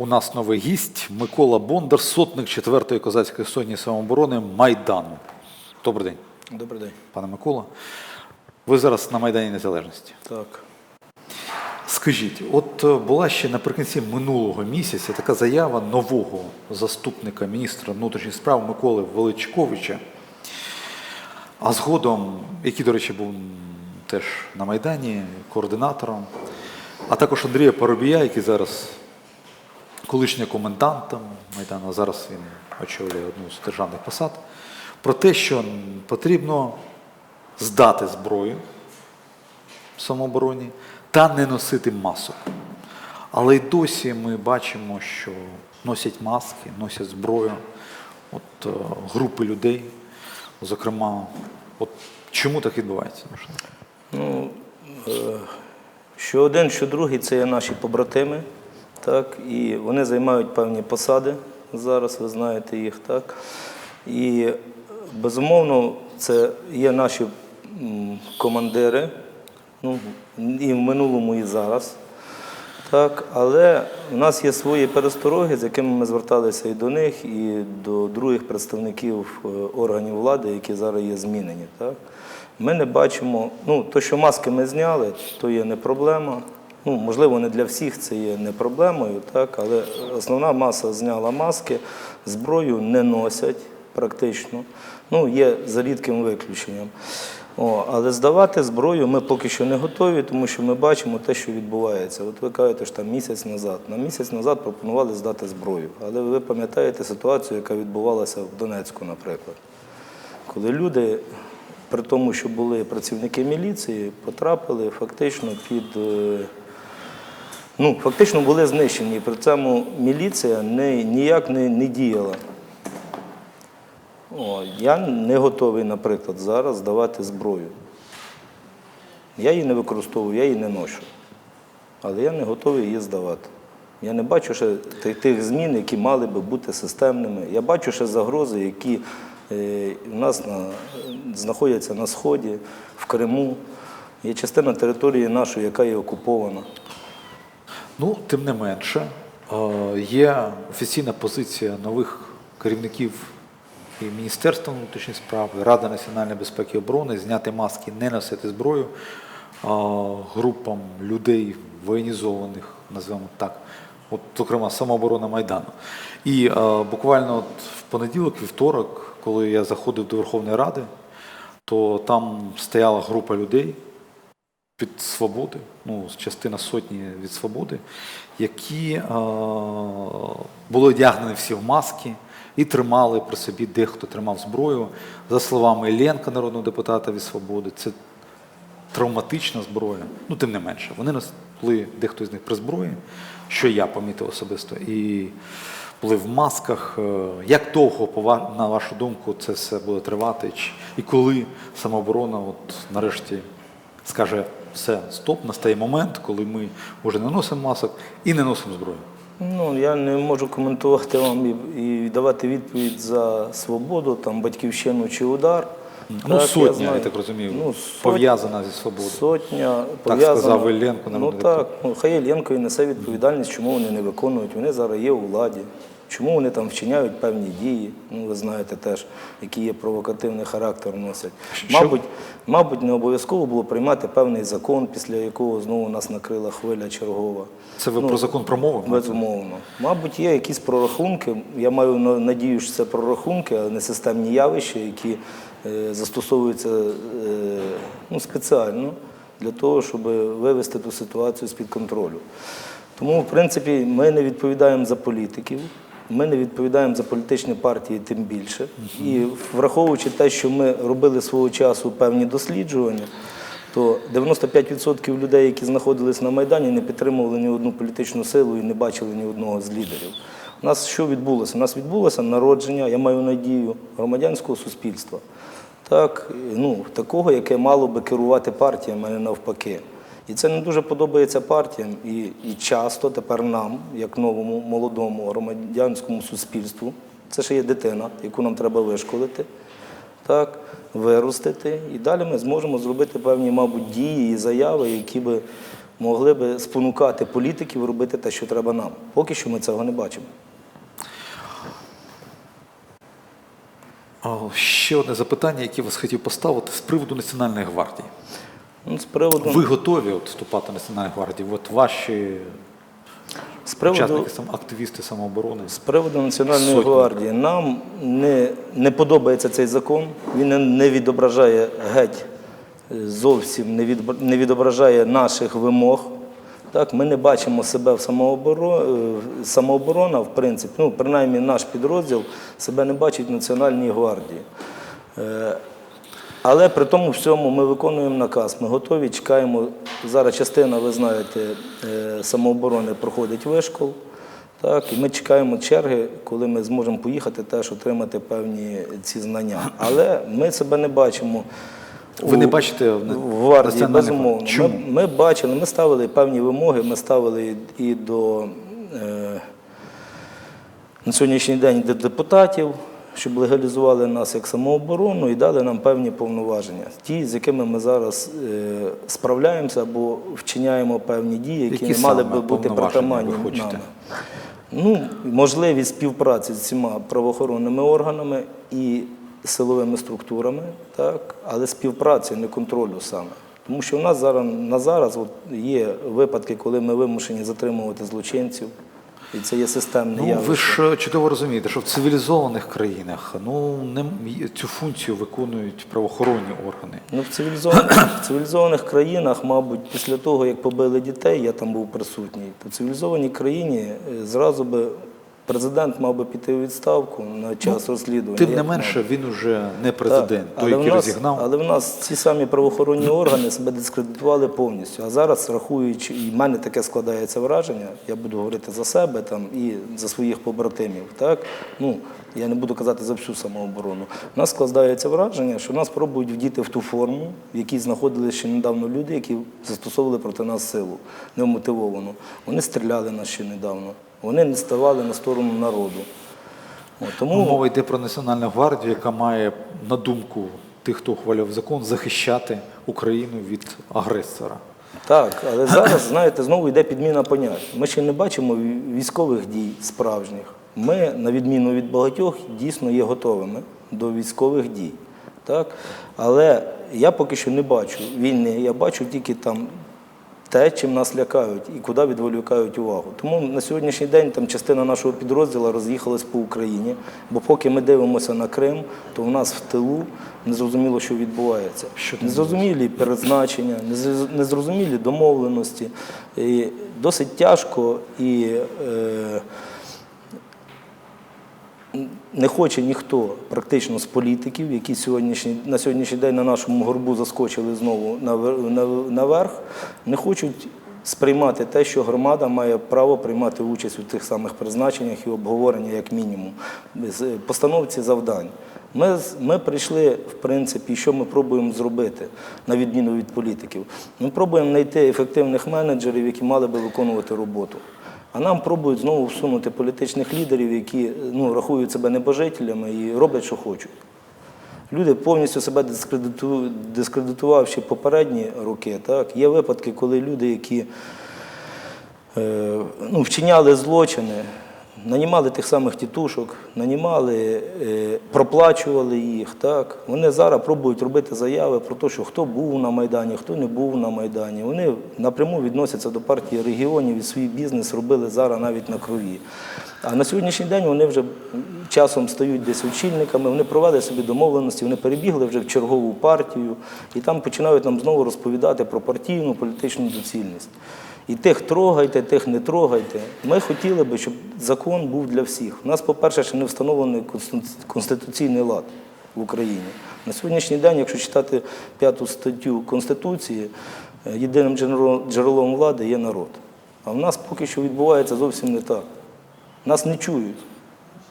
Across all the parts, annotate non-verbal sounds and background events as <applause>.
У нас новий гість Микола Бондар, сотник 4-ї козацької сотні самооборони Майдану. Добрий день, Добрий день. пане Микола. Ви зараз на Майдані Незалежності. Так. Скажіть, от е, була ще наприкінці минулого місяця така заява нового заступника міністра внутрішніх справ Миколи Величковича, а згодом, який, до речі, був теж на Майдані координатором, а також Андрія Парубія, який зараз колишнім комендантом Майдану, а зараз він очолює одну з державних посад, про те, що потрібно здати зброю самообороні та не носити масок. Але й досі ми бачимо, що носять маски, носять зброю. От е, групи людей, зокрема, от чому так відбувається? Ну, е, що один, що другий це є наші побратими, так, і вони займають певні посади зараз, ви знаєте їх, так. І безумовно, це є наші командири, ну, і в минулому, і зараз. Так, але в нас є свої перестороги, з якими ми зверталися і до них, і до других представників е, органів влади, які зараз є змінені. Так. Ми не бачимо, ну, то, що маски ми зняли, то є не проблема. Ну, можливо, не для всіх це є не проблемою, так, але основна маса зняла маски, зброю не носять практично. Ну, є за рідким виключенням. О, але здавати зброю ми поки що не готові, тому що ми бачимо те, що відбувається. От ви кажете, що там місяць назад. На місяць назад пропонували здати зброю. Але ви пам'ятаєте ситуацію, яка відбувалася в Донецьку, наприклад. Коли люди, при тому, що були працівники міліції, потрапили фактично під. Ну, фактично були знищені. І при цьому міліція не, ніяк не, не діяла. О, я не готовий, наприклад, зараз здавати зброю. Я її не використовую, я її не ношу. Але я не готовий її здавати. Я не бачу ще тих, тих змін, які мали би бути системними. Я бачу ще загрози, які е, у нас на, знаходяться на Сході, в Криму. Є частина території нашої, яка є окупована. Ну, тим не менше, е, є офіційна позиція нових керівників і Міністерства внутрішніх справ, і Ради національної безпеки і оборони зняти маски, не носити зброю е, групам людей воєнізованих, називаємо так, от, зокрема, самооборона Майдану. І е, буквально от в понеділок, вівторок, коли я заходив до Верховної Ради, то там стояла група людей, від свободи, ну, частина сотні від свободи, які е, були одягнені всі в маски і тримали при собі, дехто тримав зброю. За словами Іллєнка, народного депутата від свободи, це травматична зброя. Ну, тим не менше, вони несли дехто з них при зброї, що я помітив особисто, і були в масках. Е, Як довго, на вашу думку, це все буде тривати? І коли самооборона от, нарешті скаже, все, стоп, настає момент, коли ми вже не носимо масок і не носимо зброю. Ну, я не можу коментувати вам і, і давати відповідь за свободу, там, батьківщину чи удар. Ну, Так, сотня, я, знаю. так розумію, Ну, пов'язана зі свободою. Сотня Так сказав Іллєнко, Ну так, ну, хай Іллєнко і несе відповідальність, чому вони не виконують. Вони зараз є у владі. Чому вони там вчиняють певні дії? Ну, ви знаєте теж, який є провокативний характер носять. Мабуть, мабуть, не обов'язково було приймати певний закон, після якого знову нас накрила хвиля чергова. Це ви Ну, про закон про мову? Безумовно. Мабуть, є якісь прорахунки. Я маю надію, що це прорахунки, а не системні явища, які е, застосовуються е, ну, спеціально для того, щоб вивести ту ситуацію з-під контролю. Тому, в принципі, ми не відповідаємо за політиків. Ми не відповідаємо за політичні партії тим більше. І враховуючи те, що ми робили свого часу певні досліджування, то 95% людей, які знаходились на Майдані, не підтримували ні одну політичну силу і не бачили ні одного з лідерів. У нас що відбулося? У нас відбулося народження, я маю надію, громадянського суспільства. Так, ну, такого, яке мало би керувати партіями, а не навпаки. І це не дуже подобається партіям. І, і часто тепер нам, як новому молодому громадянському суспільству, це ще є дитина, яку нам треба вишколити так, виростити. І далі ми зможемо зробити певні, мабуть, дії і заяви, які би могли би спонукати політиків робити те, що треба нам. Поки що ми цього не бачимо. Ще одне запитання, яке вас хотів поставити з приводу Національної гвардії. Ну, з приводу, Ви готові от вступати в Національну гвардію? От ваші з приводу, учасники, сам- активісти самооборони? З приводу Національної Сотні. гвардії нам не, не подобається цей закон. Він не, відображає геть е, зовсім не, від, не відображає наших вимог. Так, ми не бачимо себе в самообороні, самооборона, в принципі, ну, принаймні наш підрозділ себе не бачить в Національній гвардії. Але при тому всьому ми виконуємо наказ. Ми готові, чекаємо. Зараз частина, ви знаєте, е, самооборони проходить вишкол. Так, і ми чекаємо черги, коли ми зможемо поїхати теж отримати певні ці знання. Але ми себе не бачимо. Ви не бачите в в гвардії, безумовно. Чому? Ми, ми бачили, ми ставили певні вимоги, ми ставили і до е, на сьогоднішній день до депутатів, щоб легалізували нас як самооборону і дали нам певні повноваження, ті, з якими ми зараз е, справляємося або вчиняємо певні дії, які, Які не мали би бути притаманні нами. Ну, можливість співпраці з всіма правоохоронними органами і силовими структурами, так, але співпраці, не контролю саме. Тому що у нас зараз на зараз от є випадки, коли ми вимушені затримувати злочинців, і це є системне Ну, явище. ви ж чудово розумієте, що в цивілізованих країнах ну, не, цю функцію виконують правоохоронні органи. Ну, в цивілізованих, в цивілізованих країнах, мабуть, після того, як побили дітей, я там був присутній, то в цивілізованій країні е, зразу би президент мав би піти у відставку на час розслідування. Тим не менше, він уже не президент, Так, той, який нас- розігнав. Але в нас ці самі правоохоронні органи себе дискредитували повністю. А зараз, рахуючи, і в мене таке складається враження, я буду говорити за себе там і за своїх побратимів. Так? Ну, я не буду казати за всю самооборону. У нас складається враження, що нас пробують вдіти в ту форму, в якій знаходилися ще недавно люди, які застосовували проти нас силу невмотивовану. Вони стріляли нас ще недавно. Вони не ставали на сторону народу. От, тому Мова йде про Національну гвардію, яка має, на думку тих, хто ухвалював закон, захищати Україну від агресора. Так, але зараз, знаєте, знову йде підміна понять. Ми ще не бачимо військових дій справжніх. Ми, на відміну від багатьох, дійсно є готовими до військових дій. Так? Але я поки що не бачу війни, я бачу тільки там те, чим нас лякають і куди відволікають увагу. Тому на сьогоднішній день там частина нашого підрозділу роз'їхалась по Україні, бо поки ми дивимося на Крим, то в нас в тилу незрозуміло, що відбувається. Що Незрозумілі перезначення, незрозумілі домовленості. І досить тяжко і е, не хоче ніхто практично з політиків, які сьогоднішні, на сьогоднішній день на нашому горбу заскочили знову наверх, не хочуть сприймати те, що громада має право приймати участь у тих самих призначеннях і обговорення, як мінімум, з постановці завдань. Ми, ми прийшли, в принципі, що ми пробуємо зробити, на відміну від політиків. Ми пробуємо знайти ефективних менеджерів, які мали би виконувати роботу. А нам пробують знову всунути політичних лідерів, які ну, рахують себе небожителями і роблять, що хочуть. Люди повністю себе дискредиту... дискредитувавши попередні роки. Так? Є випадки, коли люди, які е, ну, вчиняли злочини, нанімали тих самих тітушок, нанімали, е, проплачували їх. Так? Вони зараз пробують робити заяви про те, що хто був на Майдані, хто не був на Майдані. Вони напряму відносяться до партії регіонів і свій бізнес робили зараз навіть на крові. А на сьогоднішній день вони вже часом стають десь очільниками, вони провели собі домовленості, вони перебігли вже в чергову партію і там починають нам знову розповідати про партійну політичну доцільність. І тих трогайте, тих не трогайте. Ми хотіли би, щоб закон був для всіх. У нас, по-перше, ще не встановлений конституційний лад в Україні. На сьогоднішній день, якщо читати п'яту статтю Конституції, е, єдиним джерело- джерелом влади є народ. А в нас поки що відбувається зовсім не так. Нас не чують.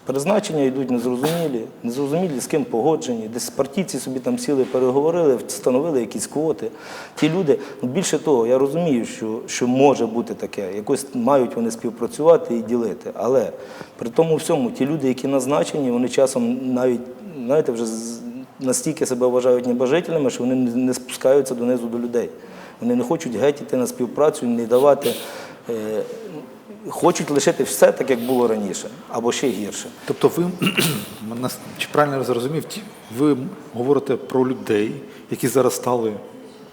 Призначення йдуть незрозумілі, незрозумілі з ким погоджені. Десь партійці собі там сіли, переговорили, встановили якісь квоти. Ті люди, більше того, я розумію, що, що може бути таке. Якось мають вони співпрацювати і ділити. Але при тому всьому, ті люди, які назначені, вони часом навіть, знаєте, вже настільки себе вважають небожителями, що вони не не спускаються донизу до людей. Вони не хочуть геть іти на співпрацю, не давати, е, хочуть лишити все так, як було раніше, або ще гірше. Тобто ви, <clears throat> мене- чи правильно я зрозумів, ви говорите про людей, які зараз стали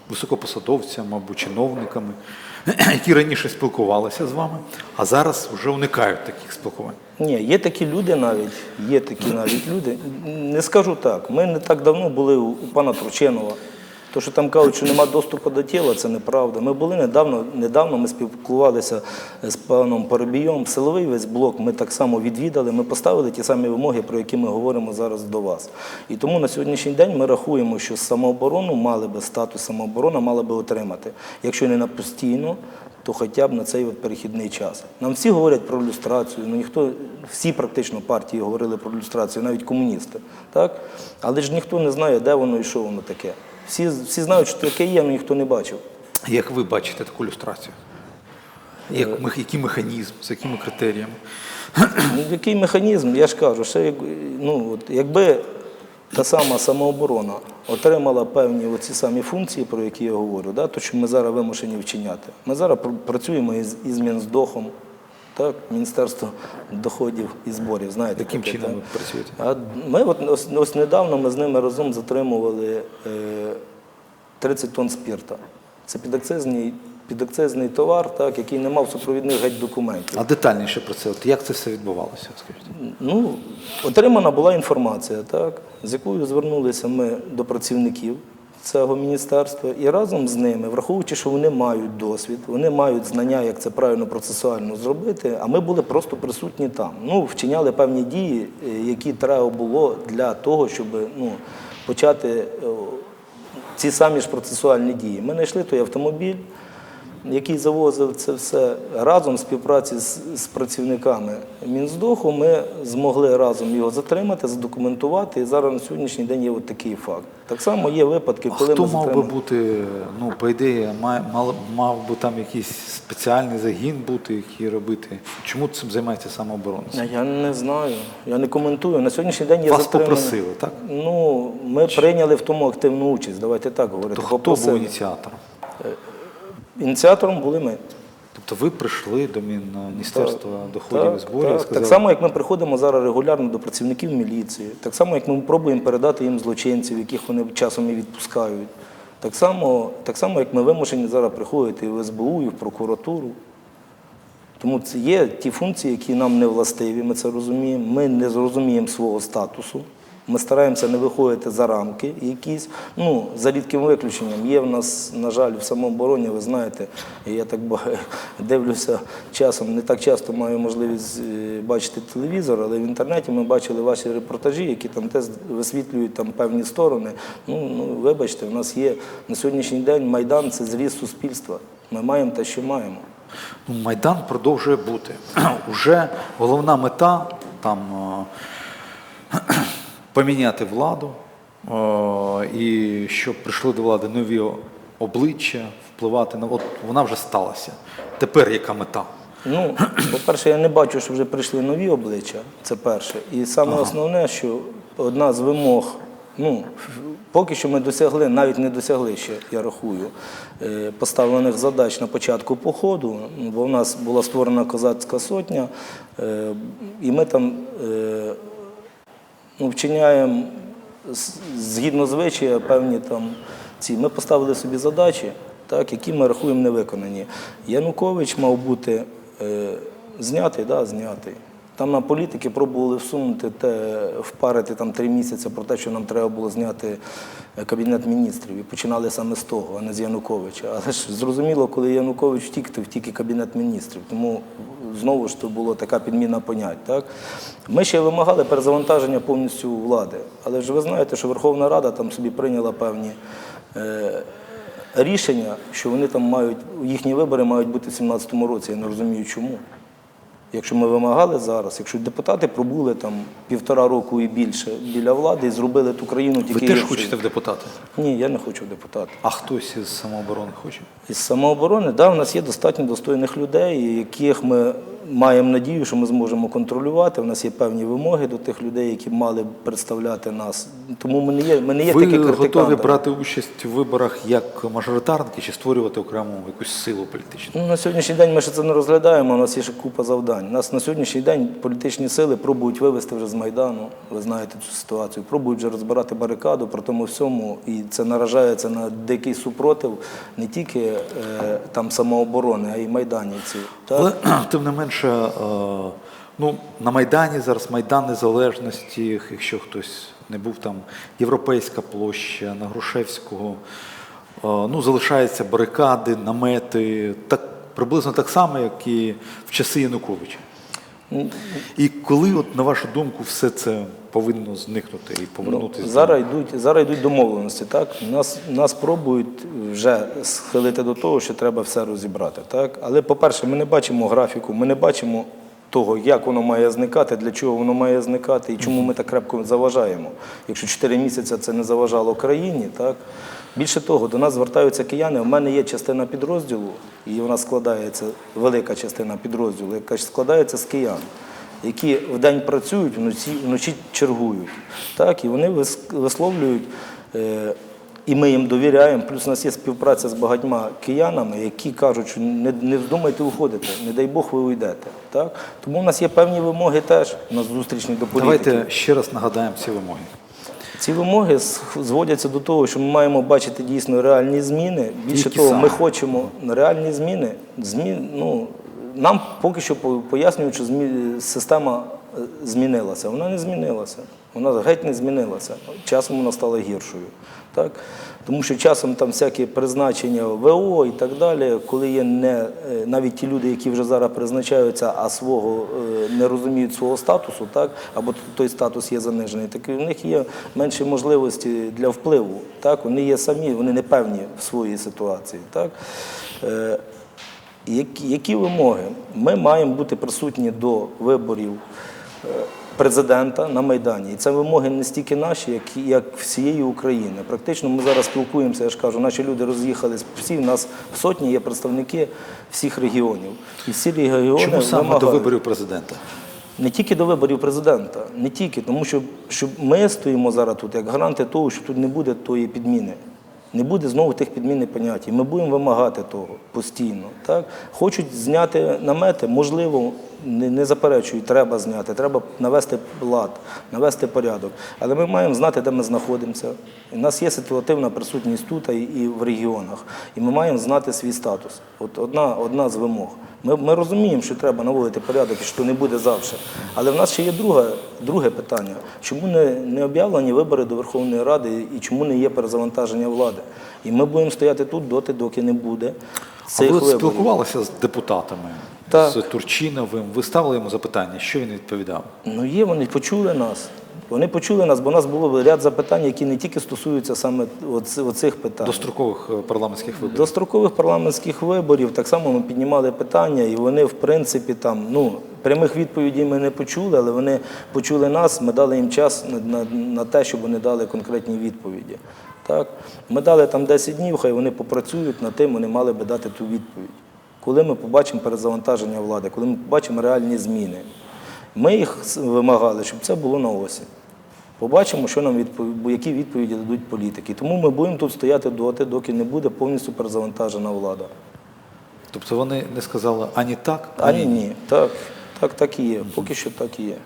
високопосадовцями або чиновниками, <clears throat> які раніше спілкувалися з вами, а зараз вже уникають таких спілкувань. Ні, є такі люди навіть, є такі навіть люди. Не скажу так. Ми не так давно були у, у пана Трученова. То, що там кажуть, що нема доступу до тіла, це неправда. Ми були недавно, недавно ми спілкувалися з паном Парубієм. Силовий весь блок ми так само відвідали. Ми поставили ті самі вимоги, про які ми говоримо зараз до вас. І тому на сьогоднішній день ми рахуємо, що самооборону мали би статус самооборона мали би отримати. Якщо не на постійно, то хоча б на цей от перехідний час. Нам всі говорять про люстрацію, ну ніхто, всі практично партії говорили про люстрацію, навіть комуністи. Так? Але ж ніхто не знає, де воно і що воно таке. Всі, всі знають, що таке є, але ніхто не бачив. Як ви бачите таку люстрацію? Як, мех- який механізм, з якими критеріями? Ну, який механізм? Я ж кажу, ще ну, от, якби та сама самооборона отримала певні оці самі функції, про які я говорю, да, то що ми зараз вимушені вчиняти. Ми зараз працюємо із, із Мінздохом, так, Міністерство доходів і зборів. Знаєте, Яким таке, чином так? ви працюєте? А ми от ось, ось недавно ми з ними разом затримували е, 30 тонн спірта. Це підакцизний, підакцизний товар, так, який не мав супровідних геть документів. А детальніше про це, от як це все відбувалося? Скажіть? Ну, отримана була інформація, так, з якою звернулися ми до працівників цього міністерства, і разом з ними, враховуючи, що вони мають досвід, вони мають знання, як це правильно процесуально зробити, а ми були просто присутні там. Ну, вчиняли певні дії, е, які треба було для того, щоб ну, почати е, ці самі ж процесуальні дії. Ми знайшли той автомобіль, який завозив це все разом в співпраці з, з працівниками Мінздоху, ми змогли разом його затримати, задокументувати. І зараз на сьогоднішній день є от такий факт. Так само є випадки, А коли хто ми мав би затримали. бути, ну, по ідеї, має, мав, мав би там якийсь спеціальний загін бути, який робити? Чому цим займається самооборона? А Я не знаю, я не коментую. На сьогоднішній день є Вас затримані. попросили, так? Ну, ми прийняли в тому активну участь. Давайте так говорити. То хто Попросили. був ініціатором? Ініціатором були ми. Тобто ви прийшли до Міністерства доходів і зборів так. сказали, так само, як ми приходимо зараз регулярно до працівників міліції, так само, як ми пробуємо передати їм злочинців, яких вони часом і відпускають. Так само, так само, як ми вимушені зараз приходити і в СБУ, і в прокуратуру. Тому це є ті функції, які нам не властиві, ми це розуміємо. Ми не зрозуміємо свого статусу. Ми стараємося не виходити за рамки якісь. Ну, за рідким виключенням. Є в нас, на жаль, в самообороні, ви знаєте, я так <laughs> дивлюся часом, не так часто маю можливість е, бачити телевізор, але в інтернеті ми бачили ваші репортажі, які там теж висвітлюють там певні сторони. Ну, ну вибачте, в нас є на сьогоднішній день Майдан це зріз суспільства. Ми маємо те, що маємо. ну, Майдан продовжує бути. <clears throat> Уже головна мета там е, <clears throat> поміняти владу, і щоб прийшли до влади нові обличчя, впливати на. От вона вже сталася. Тепер яка мета? Ну, по-перше, я не бачу, що вже прийшли нові обличчя. Це перше. І саме основне, що одна з вимог, ну, поки що ми досягли, навіть не досягли ще, я рахую, е, поставлених задач на початку походу, бо в нас була створена козацька сотня, е, і ми там е, ну, вчиняємо згідно звичая певні там ці. Ми поставили собі задачі, так, які ми рахуємо невиконані. Янукович мав бути е, знятий, да, знятий. Там на політики пробували всунути те, впарити там три місяці про те, що нам треба було зняти е, кабінет міністрів. І починали саме з того, а не з Януковича. Але ж зрозуміло, коли Янукович втік, то втік і кабінет міністрів. Тому знову ж то була така підміна понять. Так? Ми ще вимагали перезавантаження повністю влади. Але ж ви знаєте, що Верховна Рада там собі прийняла певні. Е, Рішення, що вони там мають, їхні вибори мають бути в 2017 році, я не розумію чому. Якщо ми вимагали зараз, якщо депутати пробули там півтора року і більше біля влади і зробили ту країну тільки Ви теж гіршою. хочете в депутати? Ні, я не хочу в депутати. А хтось із самооборони хоче? Із самооборони, да, в нас є достатньо достойних людей, яких ми маємо надію, що ми зможемо контролювати. У нас є певні вимоги до тих людей, які мали б представляти нас. Тому ми не є, ми не є Ви такі готові брати участь у виборах як мажоритарники чи створювати окрему якусь силу політичну? Ну, на сьогоднішній день ми ще це не розглядаємо, у нас є ще купа завдань. У нас на сьогоднішній день політичні сили пробують вивести вже з Майдану, ви знаєте цю ситуацію, пробують вже розбирати барикаду при тому всьому, і це наражається на дикий супротив не тільки е, там самооборони, а й майданівців. Так? Але <clears throat> тим не менше, е, ну, на Майдані зараз Майдан Незалежності, якщо хтось не був там, Європейська площа, на Грушевського, е, ну, залишаються барикади, намети, так, приблизно так само, як і в часи Януковича. І коли, от, на вашу думку, все це повинно зникнути і повернутися? Ну, зараз йдуть зараз йдуть домовленості. Так нас нас пробують вже схилити до того, що треба все розібрати. Так, але по-перше, ми не бачимо графіку, ми не бачимо того, як воно має зникати, для чого воно має зникати і чому ми так крепко заважаємо. Якщо 4 місяці це не заважало країні, так більше того, до нас звертаються кияни. У мене є частина підрозділу, і вона складається велика частина підрозділу, яка складається з киян які вдень працюють, вночі, вночі чергують. Так, і вони висловлюють, е, і ми їм довіряємо. Плюс у нас є співпраця з багатьма киянами, які кажуть, що не, не вздумайте уходити, не дай Бог ви уйдете. Так? Тому у нас є певні вимоги теж у нас зустрічні до політики. Давайте ще раз нагадаємо ці вимоги. Ці вимоги зводяться до того, що ми маємо бачити дійсно реальні зміни. Більше Тільки того, саме? ми хочемо реальні зміни. Змін, ну, нам поки що по- пояснюють, що змі... система е, змінилася. Вона не змінилася. Вона геть не змінилася. Часом вона стала гіршою. Так? Тому що часом там всякі призначення ВО і так далі, коли є не, е, навіть ті люди, які вже зараз призначаються, а свого е, не розуміють свого статусу, так? або той статус є занижений, так в них є менші можливості для впливу. Так? Вони є самі, вони не певні в своїй ситуації. Так? Е, які, вимоги? Ми маємо бути присутні до виборів президента на Майдані. І це вимоги не стільки наші, як, як всієї України. Практично ми зараз спілкуємося, я ж кажу, наші люди роз'їхались всі, в нас в сотні є представники всіх регіонів. І всі регіони Чому саме до виборів президента? Не тільки до виборів президента, не тільки, тому що, що ми стоїмо зараз тут як гаранти того, що тут не буде тої підміни. Не буде знову тих підмін понять. І ми будемо вимагати того постійно. Так? Хочуть зняти намети, можливо, не, не заперечують, треба зняти, треба навести лад, навести порядок. Але ми маємо знати, де ми знаходимося. У нас є ситуативна присутність тут і, і в регіонах. І ми маємо знати свій статус. От одна, одна з вимог. Ми, ми розуміємо, що треба наводити порядок і що не буде завжди. Але в нас ще є друге, друге питання. Чому не, не об'явлені вибори до Верховної Ради і чому не є перезавантаження влади? І ми будемо стояти тут доти, доки не буде А ви виборів. спілкувалися з депутатами, Так. з Турчиновим, ви ставили йому запитання, що він відповідав? Ну є, вони почули нас. Вони почули нас, бо у нас було ряд запитань, які не тільки стосуються саме оц- оцих питань. Дострокових е, парламентських виборів. До строкових парламентських виборів так само ми піднімали питання, і вони, в принципі, там ну прямих відповідей ми не почули, але вони почули нас. Ми дали їм час на, на, на те, щоб вони дали конкретні відповіді. Так, ми дали там 10 днів, хай вони попрацюють над тим, вони мали би дати ту відповідь. Коли ми побачимо перезавантаження влади, коли ми побачимо реальні зміни, ми їх вимагали, щоб це було на осінь. Побачимо, що нам відпов... які відповіді дадуть політики. Тому ми будемо тут стояти доти, доки не буде повністю перезавантажена влада. Тобто вони не сказали ані так, Ані ні. Так, так, так і є. Поки що так і є.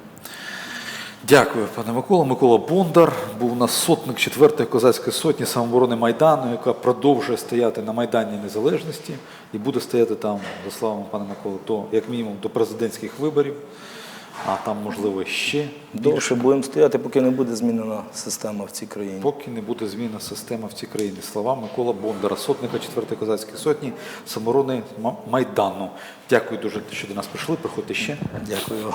Дякую, пане Микола. Микола Бондар був у нас сотник 4-ї козацької сотні самооборони Майдану, яка продовжує стояти на Майдані Незалежності і буде стояти там, за словами пана Миколи, то як мінімум до президентських виборів, а там можливо ще більше, Довше будемо стояти, поки не буде змінена система в цій країні. поки не буде зміна система в цій країні. Слова Микола Бондара, сотника 4-ї козацької сотні самооборони Майдану. Дякую дуже, що до нас прийшли. Приходьте ще. Дякую.